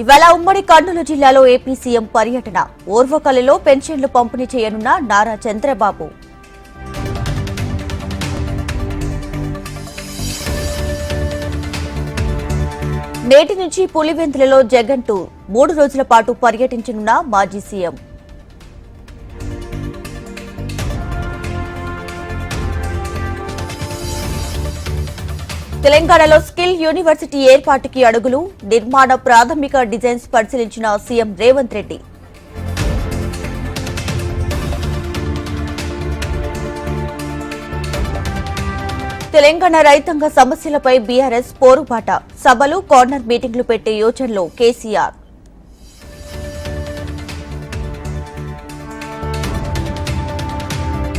ఇవాళ ఉమ్మడి కర్నూలు జిల్లాలో ఏపీ సీఎం పర్యటన. ఓర్వకలలో పెన్షన్లు పంపిణీ చేయనున్న నారా చంద్రబాబు. నేటి నుంచి పులివెందులలో జగన్ టూర్. మూడు రోజుల పాటు పర్యటించనున్న మాజీ సీఎం. తెలంగాణలో స్కిల్ యూనివర్సిటీ ఏర్పాటుకి అడుగులు నిర్మాణ ప్రాథమిక డిజైన్స్ పరిశీలించిన సీఎం రేవంత్ రెడ్డి. తెలంగాణ రైతాంగ సమస్యలపై బీఆర్ఎస్ పోరుబాట. సభలు కార్నర్ మీటింగ్లు పెట్టే యోచనలో కేసీఆర్.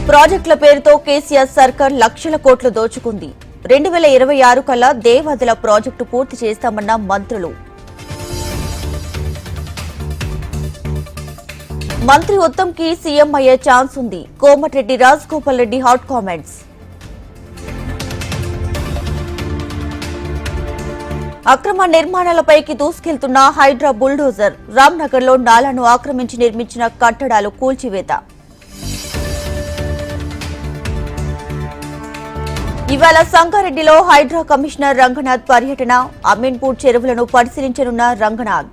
ప్రాజెక్టుల పేరుతో కేసీఆర్ సర్కార్ లక్షల కోట్లు దోచుకుంది. రెండు వేల ఇరవై ఆరు కల్లా దేవదల ప్రాజెక్టు పూర్తి చేస్తామన్న మంత్రులు. మంత్రి ఉత్తమ్కి సీఎం అయ్యే ఛాన్స్ ఉంది. Komatireddy Rajagopal Reddy hot comments. అక్రమ నిర్మాణాలపైకి దూసుకెళ్తున్న హైడ్రా బుల్డోజర్ రామ్నగర్లో నాలాను ఆక్రమించి నిర్మించిన కట్టడాలు కూల్చివేత. ఇవాళ సంగారెడ్డిలో హైడ్రా కమిషనర్ రంగనాథ్ పర్యటన అమీన్పూర్ చెరువులను పరిశీలించనున్న రంగనాథ్.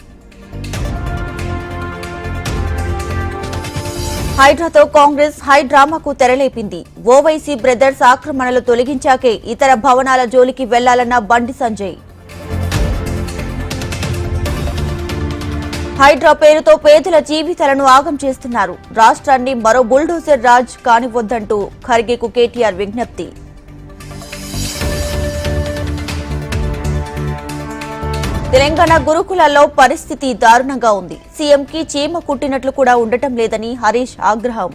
హైడ్రాతో కాంగ్రెస్ హై డ్రామాకు తెరలేపింది. ఓవైసీ బ్రదర్స్ ఆక్రమణలు తొలగించాకే ఇతర భవనాల జోలికి వెళ్ళాలన్న బండి సంజయ్. హైడ్రా పేరుతో పేదల జీవితాలను ఆగం చేస్తున్నారు. రాష్ట్రాన్ని మరో బుల్డోజర్ రాజ్ కానివద్దంటూ ఖర్గేకు కేటీఆర్ విజ్ఞప్తి. తెలంగాణ గురుకులాల్లో పరిస్థితి దారుణంగా ఉంది. సీఎంకి చీమ కుట్టినట్లు కూడా ఉండటం లేదని హరీష్ ఆగ్రహం.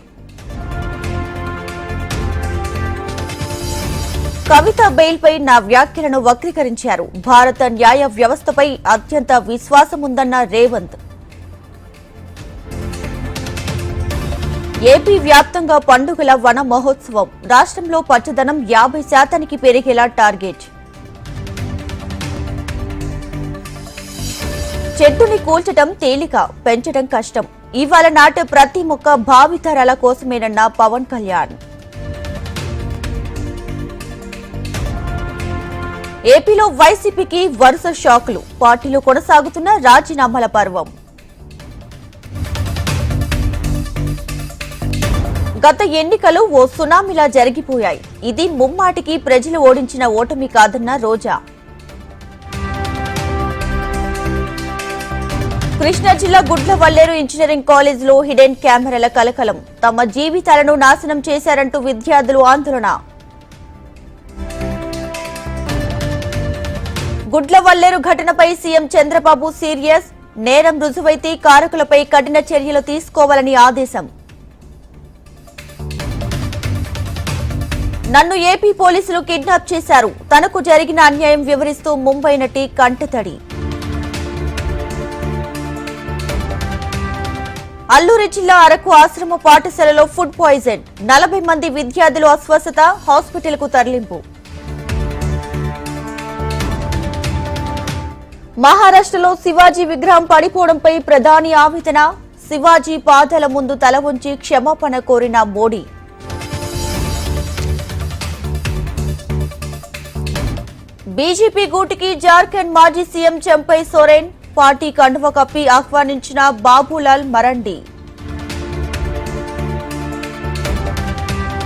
కవిత బెయిల్పై నా వ్యాఖ్యలను వక్రీకరించారు. భారత న్యాయ వ్యవస్థపై అత్యంత విశ్వాసముందన్న రేవంత్. ఏపీ వ్యాప్తంగా పండుగల వన మహోత్సవం. రాష్ట్రంలో పచ్చదనం యాభై శాతానికి పెరిగేలా టార్గెట్. చెట్టుని కూల్చటం తేలిక పెంచడం కష్టం. ఇవాళ నాటే ప్రతి మొక్క భావితరాల కోసమేనన్న పవన్ కళ్యాణ్. ఏపీలో వైసీపీకి వరుస షాకులు పార్టీలో కొనసాగుతున్న రాజీనామాల పర్వం. గత ఎన్నికలు ఓ సునామీలా జరిగిపోయాయి. ఇది ముమ్మాటికి ప్రజలు ఓడించిన ఓటమి కాదన్న రోజా. కృష్ణా జిల్లా గుడ్లవల్లేరు ఇంజనీరింగ్ కాలేజీలో హిడెన్ కెమెరాల కలకలం. తమ జీవితాలను నాశనం చేశారంటూ విద్యార్థులు ఆందోళన. గుడ్లవల్లేరు ఘటనపై సీఎం చంద్రబాబు సీరియస్ నేరం రుజువైతే కారకులపై కఠిన చర్యలు తీసుకోవాలని ఆదేశం. నన్ను ఏపీ పోలీసులు కిడ్నాప్ చేశారు. తనకు జరిగిన అన్యాయం వివరిస్తూ ముంబై నటి కంటతడి. అల్లూరి జిల్లా అరకు ఆశ్రమ పాఠశాలలో ఫుడ్ పాయిజన్. నలభై మంది విద్యార్థులు అస్వస్థత హాస్పిటల్కు తరలింపు. మహారాష్ట్రలో శివాజీ విగ్రహం పడిపోవడంపై ప్రధాని ఆవేదన. శివాజీ పాదాల ముందు తల ఉంచి క్షమాపణ కోరిన మోడీ. బీజేపీ గూటికి జార్ఖండ్ మాజీ సీఎం చెంపై సోరెన్. పార్టీ కండువ కప్పి ఆహ్వానించిన బాబులాల్ మరండి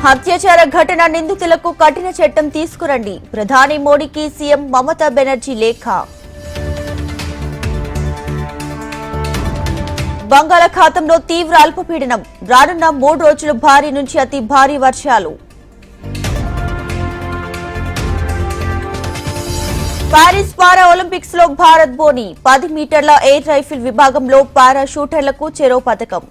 హత్యాచార ఘటన నిందితులకు కఠిన చట్టం తీసుకురండి. ప్రధాని మోడీకి సీఎం మమతా బెనర్జీ లేఖ. బంగాళాఖాతంలో తీవ్ర అల్పపీడనం. రానున్న మూడు రోజులు భారీ నుంచి అతి భారీ వర్షాలు. పారిస్ పారా ఒలింపిక్స్లో భారత్ బోని పది మీటర్ల ఎయిర్ రైఫిల్ విభాగంలో పారా షూటర్లకు చెరో పథకం.